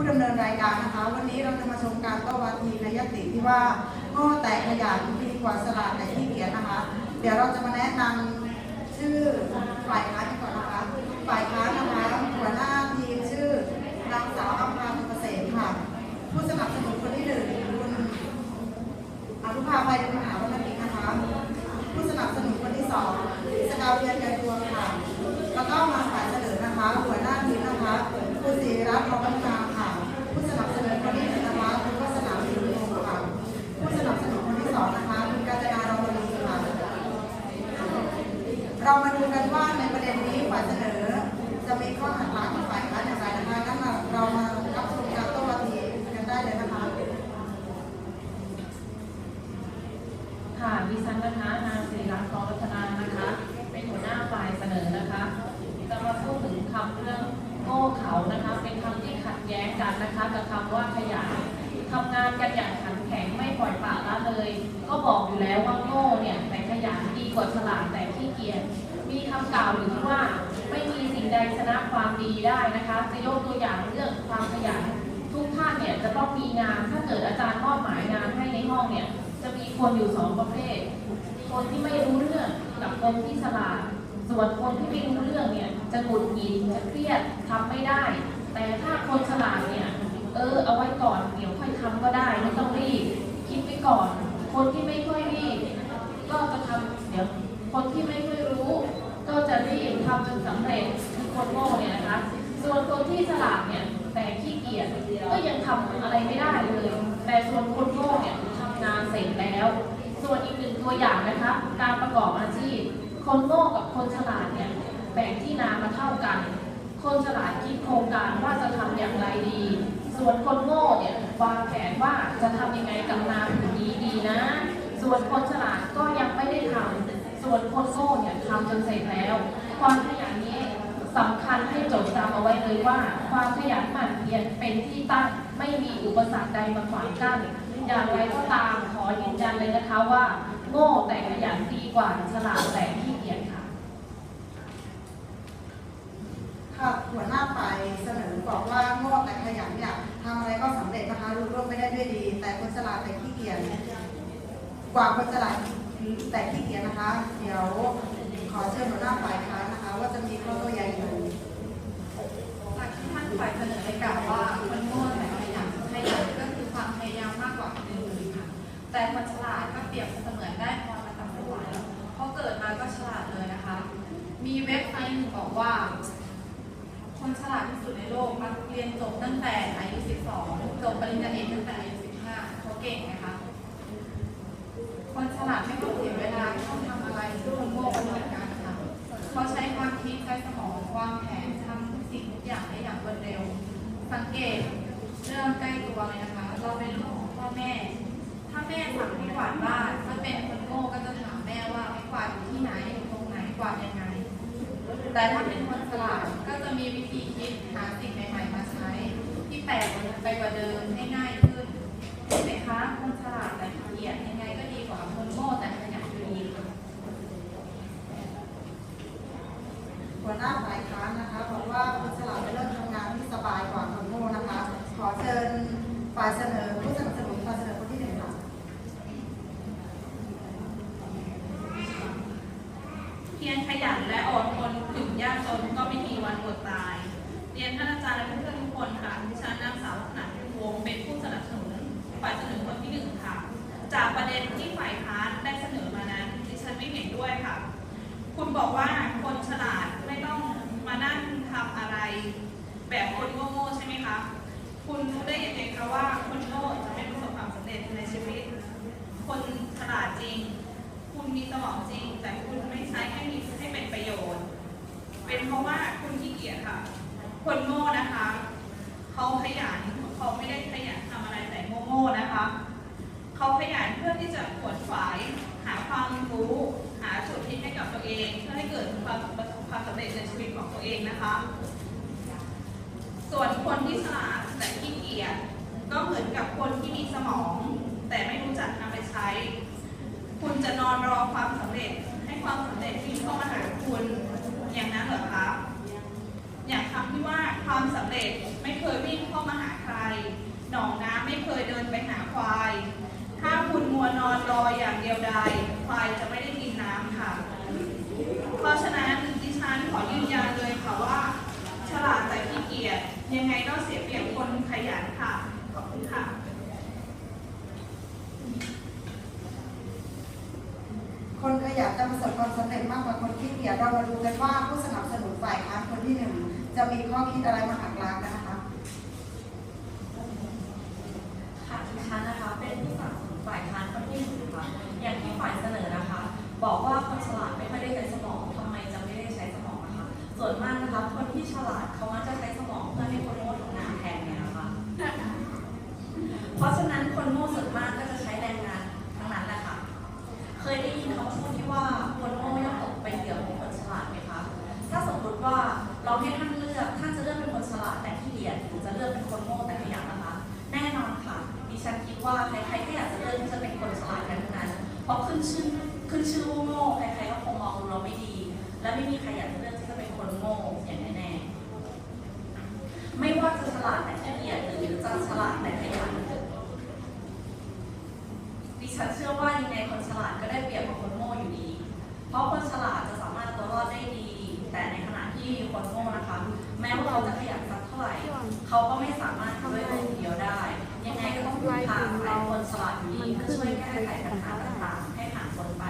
ผู้ดำเนินรายการนะคะ วันนี้เราจะมาชมการต้วาทีในยติที่ว่าโง่แต่ขยันดีกว่าสลาดแต่ขี้เกียจนะคะ เดี๋ยวเราจะมาแนะนำชื่อฝ่ายค้านกันก่อนนะคะ ฝ่ายค้านนะคะหัวหน้าทีมชื่อนางสาวอัมพาเกษมค่ะ ผู้สนับสนุนคนที่หนึ่งคุณอนุภาภัยเป็นมหาวันนี้นะคะ ผู้สนับสนุนคนที่สองสกาวเรียนเรียนดวงค่ะ แล้วก็มาฝ่ายเสนอนะคะ หัวหน้าทีมนะคะ คุณศิริรัตน์ทองพัฒนาค่ะ ผู้สนับสนุนคนที่หนึ่งนะคะคุณวัฒนาวิรุฬค่ะ ผู้สนับสนุนคนที่สองนะคะคุณกาญจนารองมณีค่ะ เรามาดูกันว่าในประเด็นนี้ฝ่ายเสนอ จะมีข้อหักหลังฝ่ายค้านอย่างไรนะคะงั้นเรามารับชมการโต้วาทีกันได้เลยนะคะ ค่ะดิฉันนะคะนางศิริรัตน์กองรัตนานะคะ เป็นหัวหน้าฝ่ายเสนอนะคะจะมาพูดถึงคำเรื่องโง่เขานะคะ เป็นคำที่ขัดแย้งกันนะคะ กับคำว่าขยันทำงานกันอย่างขันแข็งไม่ปล่อยปละละเลย ก็บอกอยู่แล้วว่าโง่เนี่ยแต่ขยันดีกว่าฉลาดแต่ขี้เกียจ มีคำกล่าวอยู่ที่ว่าไม่มีสิ่งใดชนะความดีได้นะคะ จะยกตัวอย่างเรื่องความขยันทุกท่านเนี่ยจะต้องมีงานถ้าเกิดอาจารย์มอบหมายงานให้ในห้องเนี่ยจะมีคนอยู่สองประเภท คนที่ไม่รู้เรื่องกับคนที่ฉลาดส่วนคนที่ไม่รู้เรื่องเนี่ยจะหงุดหงิดจะเครียดทำไม่ได้ แต่ถ้าคนฉลาดเนี่ยเออเอาไว้ก่อนเดี๋ยวค่อยทำก็ได้ไม่ต้องรีบคิดไว้ก่อน คนที่ไม่ค่อยรีบก็จะทำเดี๋ยวคนที่ไม่ค่อยรู้ ก็จะรีบทำจนสำเร็จ คนโง่เนี่ยนะคะ ส่วนคนที่ฉลาดเนี่ยแต่ขี้เกียจก็ยังทำอะไรไม่ได้เลย แต่ส่วนคนโง่เนี่ยทำงานเสร็จแล้ว ส่วนอีกหนึ่งตัวอย่างนะคะ การประกอบอาชีพ คนโง่กับคนฉลาดเนี่ยแบ่งที่นามาเท่ากัน คนฉลาดคิดโครงการว่าจะทำอย่างไรดี ส่วนคนโง่เนี่ยวางแผนว่าจะทำยังไงกับนาผืนนี้ดีนะ ส่วนคนฉลาดก็ยังไม่ได้ทำส่วนคนโง่เนี่ยทำจนเสร็จแล้วความขยันนี้สำคัญให้จดจำ เลยว่าความขยันหมั่นเพียรเป็นที่ตั้งไม่มีอุปสรรคใดมาขวางกั้นอย่างไรก็ตามขอยืนยันเลยนะคะว่า โง่แต่ขยันดีกว่าฉลาดแต่ขี้เกียจค่ะค่ะหัวหน้าฝ่ายเสนอบอกว่าโง่แต่ขยันเนี่ยทำอะไรก็สำเร็จนะคะรู้ร่วมไม่ได้ด้วยดี แต่คนฉลาดแต่ขี้เกียจกว่าคนฉลาดแต่ขี้เกียจนะคะ เดี๋ยวขอเชิญหัวหน้าฝ่ายค้านนะคะ ว่าจะมีข้อโต้แย้งอยู่ จากที่ท่าน ฝ่ายเสนอได้กล่าวว่าคนโง่แต่ขยันขยันก็คือความพยายามมากกว่าคนอื่นค่ะแต่คนฉลาดก็เปรียบเสมือนได้พรมาจากสวรรค์เพราะเกิดมาก็ฉลาดเลยนะคะ มีเว็บไซต์หนึ่งบอกว่า คนฉลาดที่สุดในโลกมักเรียนจบตั้งแต่อายุ 12 จบปริญญาเอกตั้งแต่อายุ 15เขาเก่งไหมคะ คนฉลาดไม่ต้องเสียเวลาไม่ต้องทำอะไรทุกคนโง่เหมือนกันค่ะเขาใช้ความคิดใช้สมองวางแผนทำทุกสิ่งทุกอย่างได้ สังเกตเรื่องใกล้ตัวเลยนะคะ เราเป็นลูกของพ่อแม่ ถ้าแม่สั่งให้กวาดบ้านถ้าเป็นคนโง่ก็จะถามแม่ว่าไม่กวาดอยู่ที่ไหนตรงไหนกวาดยังไง แต่ถ้าเป็นคนฉลาดก็จะมีวิธีคิดหาสิ่งใหม่ๆมาใช้ ที่แปลกไปกว่าเดิมให้ง่ายขึ้นเห็นไหมคะคนฉลาดแต่ขี้เกียจยังไงก็ดีกว่าคนโง่แต่ขยันอยู่ดีค่ะหัวหน้าฝ่ายค้านนะคะบอกว่าคนฉลาด ฝ่ายเสนอผู้สนับสนุนฝ่ายเสนอคนที่หนึ่งค่ะเพียรขยันและอดทนถึงยากจนก็ไม่มีวันอดตาย เรียนท่านอาจารย์และเพื่อนทุกคนค่ะดิฉันนางสาวขนาดวงเป็นผู้สนับสนุนฝ่ายเสนอคนที่หนึ่งค่ะ จากประเด็นที่ฝ่ายค้านได้เสนอมานั้นดิฉันไม่เห็นด้วยค่ะ คุณบอกว่าคนฉลาดไม่ต้องมานั่งทำอะไร แบบคนโง่ๆใช่ไหมคะ คุณรู้ได้ยังไงคะว่าคนโง่จะไม่ประสบความสำเร็จในชีวิต คนฉลาด จริง คุณมีสมองจริง แต่คุณไม่ใช้ให้มีให้เป็นประโยชน์ เป็นเพราะว่าคุณขี้เกียจค่ะ คนโง่นะคะเขาขยันเขาไม่ได้ขยันทำอะไรแต่โง่ๆนะคะเขาขยันเพื่อที่จะขวนขวายหาความรู้หาจุดที่ให้กับตัวเอง เพื่อให้เกิดความประสบความสำเร็จในชีวิตของตัวเองนะคะ ส่วนคนที่ฉลาดแต่ขี้เกียจก็เหมือนกับคนที่มีสมอง แต่ไม่รู้จักนำไปใช้ คุณจะนอนรอความสำเร็จ ให้ความสำเร็จวิ่งเข้ามาหาคุณ อย่างนั้นเหรอคะอย่างคำที่ว่าความสำเร็จไม่เคยวิ่งเข้ามาหาใคร หนองน้ำไม่เคยเดินไปหาควาย ถ้าคุณมัวนอนรออย่างเดียวดายควายจะไม่ได้กินน้ำค่ะ เพราะฉะนั้นดิฉันขอยืนยันเลยค่ะว่า ฉลาดแต่ขี้เกียจยังไงก็เสียเปรียบคนขยันค่ะ ขอบคุณค่ะ คนขยันจะประสบความสำเร็จมากกว่าคนขี้เกียจเรามาดูกันว่าผู้สนับสนุนฝ่ายค้านคนที่หนึ่งจะมีข้อคิดอะไรมาหักล้างกันนะคะค่ะดิฉันนะคะเป็นผู้สนับสนุนฝ่ายค้านคนที่หนึ่งค่ะอย่างที่ฝ่ายเสนอนะคะ บอกว่าคนฉลาดไม่ค่อยได้ใช้สมองทำไมจะไม่ได้ใช้สมองนะคะส่วนมากนะคะคนที่ฉลาดเขามักจะใช้สมองเพื่อให้คนโง่ทำงานแทนเนี่ยนะคะเพราะฉะ ต้องพึ่งพายคนฉลาดอยู่ดีเพื่อช่วยแก้ไขปัญหาต่างๆ ให้ผ่านพ้นไป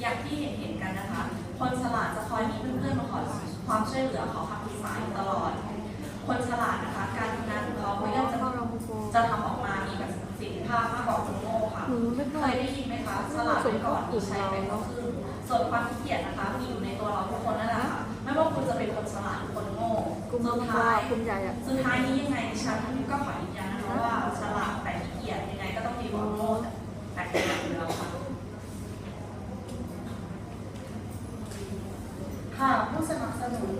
อย่างที่เห็นเห็นๆกันนะคะ คนฉลาดจะคอยมีเพื่อนๆมาขอความช่วยเหลือขอคำปรึกษาอยู่ตลอด คนฉลาดนะคะ การทำงานของเขาก็ย่อมจะจะทำออกมามีประสิทธิภาพมากกว่าคนโง่ค่ะเคยได้ยินไหมคะฉลาดไปก่อนมีชัยไปก็ครึ่งส่วนความขี้เกียจนะคะมีอยู่ในตัวเราทุกคนนั่นแหละค่ะไม่ว่าคุณจะเป็นคนฉลาดหรือคนโง่สุดพ่อท้ายกลุ่มใหญ่อะสุดท้ายนี้ยังไงฉันก็ขอยืนยันนะคะว่าฉลาดแขียจยังไงก็ต้องดีกว่าโง่แต่ขยันอยู่แล้วค่ะค่ะผู้สนับสนุน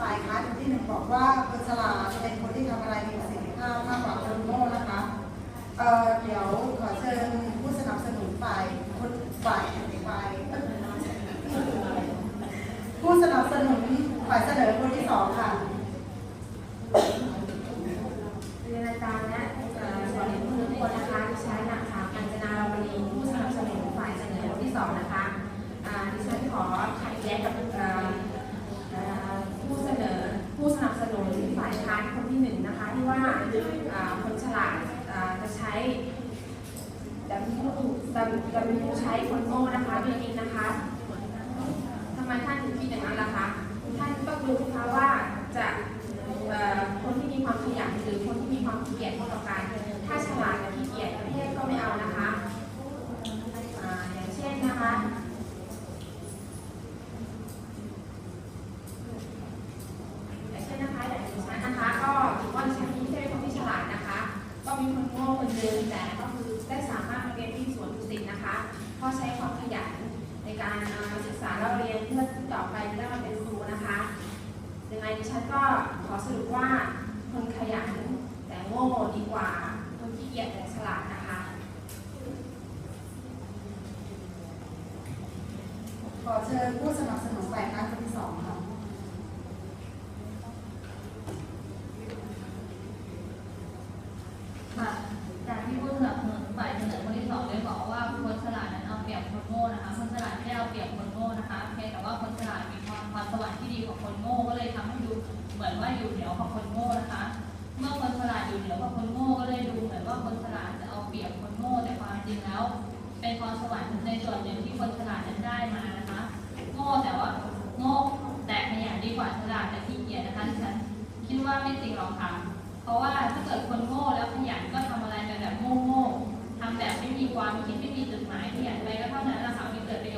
ฝ่ายค้านที่หนึ่งบอกว่าคนฉลาจะเป็นคนที่ทำอะไรมีประสิทธิภาพมากกว่าคนโง่นะคะเอ่อเดี๋ยวขอเชิญผู้สนับสนุนฝ่ายคนฝ่ายฝ่ายผู้สนับสนุนฝ่ายเสนอคนที่สองค่ะ เรียนอาจารย์และเอ่อสวัสดีผู้ทุกคนนะคะดิฉันนางสาวกัญจนาลาวณีผู้สนับสนุนฝ่ายเสนอคนที่สองนะคะอ่าดิฉันขอขัดแย้งกับเอ่อเอ่อผู้เสนอผู้สนับสนุนฝ่ายค้านคนที่หนึ่งนะคะที่ว่าอ่าคนฉลาดอ่าจะใช้แต่ ผู้แต่แต่ผู้ใช้คนโง่นะคะไม่จริงนะคะทำไมท่านถึงคิดอย่างนั้นล่ะคะ ท่านต้องดูนะคะว่าจะคนที่มีความขยันหรือคนที่มีความขี้เกียจเท่ากับกันถ้าฉลาดกับขี้เกียจประเทศก็ไม่เอานะคะออย่างเช่นนะคะอย่างเช่นนะคะอย่างดิฉันนะคะ ก็ถือว่าดิฉันไม่ใช่เป็นคนที่ฉลาดนะคะ ก็มีคนโง่คนหนึงแต่ก็คือได้สามารถมาเรียนที่สวนดุสิตนะคะ เพราะใช้ความขยันในการอ่าศึกษาเราเรียนเพื่อที่ต่อไปจะได้มาเป็นครูนะคะ ยังไง ดิฉันก็ขอสรุปว่าคนขยันแต่โง่ดีกว่า คนขี้เกียจแต่ฉลาดนะคะ ขอเชิญผู้สนับสนุนฝ่ายค้านคนที่สองค่ะ ค่ะจากที่ผู้สนับสนุนฝ่ายเสนอคนที่สองได้บอกว่าคนฉลาดนั้นเอาเปรียบคนโง่นะคะ คนฉลาดไม่ได้เอาเปรียบคนโง่นะคะเพียงแต่ว่าคนฉลาดมีความความสวรรค์ที่ดีกว่าคนโง่ก็เลยทำให้ดูเหมือนว่าอยู่เหนือกว่าคนโง่นะคะ เมื่อคนฉลาดอยู่เหนือกว่าคนโง่ก็เลยดูเหมือนว่าคนฉลาดจะเอาเปรียบคนโง่แต่ความ จริงแล้วเป็นความสวรรค์ในส่วนหนึ่งที่คนฉลาดนั้นได้มานะคะโง่แต่ว่าโง่แต่ขยันดีกว่าฉลาดแต่ขี้เกียจนะคะฉันคิดว่าไม่จริงหรอกค่ะเพราะว่าถ้าเกิดคนโง่แล้วขยันก็ทำอะไรไปแบบโง่ๆทำแบบไม่มีความคิดไม่มีจุดหมายขยันไปก็เท่านั้นแหละค่ะไม่เกิดประโยชน์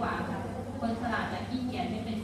กว่าค่ะคนฉลาดแต่ขี้เกียจไม่เป็น